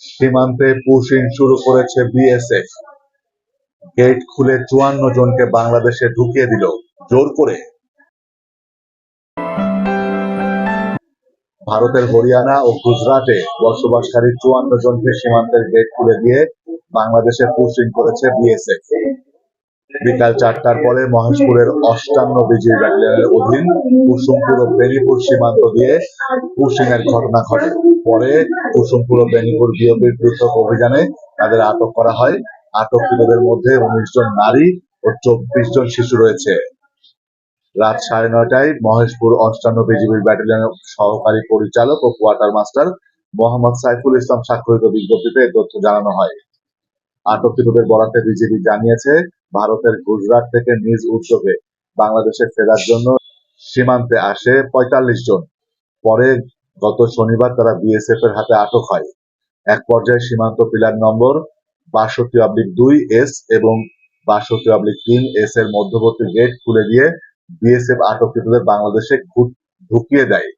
সীমান্তে পুশিং শুরু করেছে বিএসএফ। গেট খুলে চুয়ান্ন জনকে বাংলাদেশে ঢুকিয়ে দিল, জোর করে। ভারতের হরিয়ানা ও গুজরাটে বসবাসকারী চুয়ান্ন জনকে সীমান্তের গেট খুলে দিয়ে বাংলাদেশে পুশিং করেছে বিএসএফ। বিকাল চারটার পরে মহেশপুরের অষ্টান্ন বিজিবি ব্যাটালিয়নের অধীন কুসুমপুর ও বেনিপুর সীমান্ত দিয়ে পুশিং এর ঘটনা ঘটে। পরে কুসুমপুর ও বেনিপুর বিওপির পৃথক অভিযানে তাদের আটক করা হয়। আটককৃতদের মধ্যে উনিশ জন নারী ও চব্বিশ জন শিশু রয়েছে। রাত সাড়ে নয়টায় মহেশপুর অষ্টান্ন বিজিবির ব্যাটালিয়নের সহকারী পরিচালক ও কোয়ার্টার মাস্টার মোহাম্মদ সাইফুল ইসলাম স্বাক্ষরিত বিজ্ঞপ্তিতে তথ্য জানানো হয়। আটককৃতদের বরাতে বিজিবি জানিয়েছে ভারতের গুজরাট থেকে নিজ উদ্যোগে বাংলাদেশে ফেরার জন্য সীমান্তে আসে পঁয়তাল্লিশ জন। পরে গত শনিবার তারা বিএসএফ এর হাতে আটক হয়। এক পর্যায়ে সীমান্ত পিলার নম্বর বাষট্টি অব্লিক দুই এস এবং বাষট্টি অব্লিক তিন এস এর মধ্যবর্তী গেট খুলে দিয়ে বিএসএফ আটককৃতদের বাংলাদেশে ঢুকিয়ে দেয়।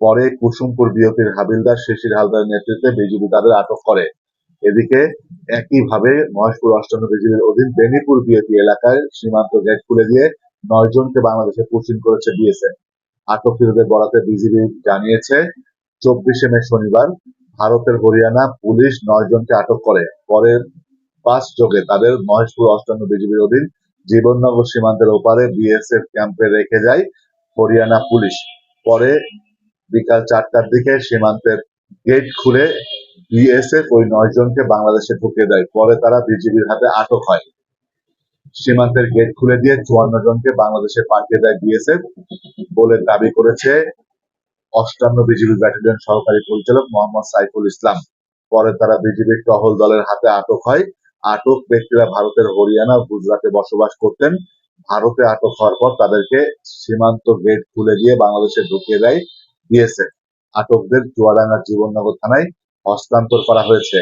পরে কুসুমপুর বিওপির হাবিলদার শিশির হালদারের নেতৃত্বে বিজিবি তাদের আটক করে। এদিকে একইভাবে মহেশপুর অষ্টান্ন বিজিবির অধীন বেনিপুর বিএপি এলাকায় সীমান্ত গেট খুলে দিয়ে নয় জনকে বাংলাদেশে পুশিং করেছে বিএসএফ। আটককৃতদের বরাতে বিজিবি জানিয়েছে, চব্বিশে মে শনিবার ভারতের হরিয়ানা পুলিশ নয় জনকে আটক করে। পরে বাস যোগে তাদের মহেশপুর অষ্টান্ন বিজিবির অধীন জীবননগর সীমান্তের ওপারে বিএসএফ ক্যাম্পে রেখে যায় হরিয়ানা পুলিশ। পরে বিকাল চারটার দিকে সীমান্তের গেট খুলে বিএসএফ ওই নয় জনকে বাংলাদেশে ঢুকিয়ে দেয়। পরে তারা বিজিবির হাতে আটক হয়। সীমান্তের গেট খুলে দিয়ে চুয়ান্ন জনকে বাংলাদেশে পাঠিয়ে দেয় বিএসএফ বলে দাবি করেছে অষ্টান্ন বিজিবি ব্যাটালিয়ন সহকারী পরিচালক মোহাম্মদ সাইফুল ইসলাম। পরে তারা বিজিবির টহল দলের হাতে আটক হয়। আটক ব্যক্তিরা ভারতের হরিয়ানা গুজরাটে বসবাস করতেন। ভারতে আটক হওয়ার পর তাদেরকে সীমান্ত গেট খুলে দিয়ে বাংলাদেশে ঢুকিয়ে দেয় বিএসএফ। আটকদের চুয়াডাঙ্গা জীবননগর থানায় হস্তান্তর করা হয়েছে।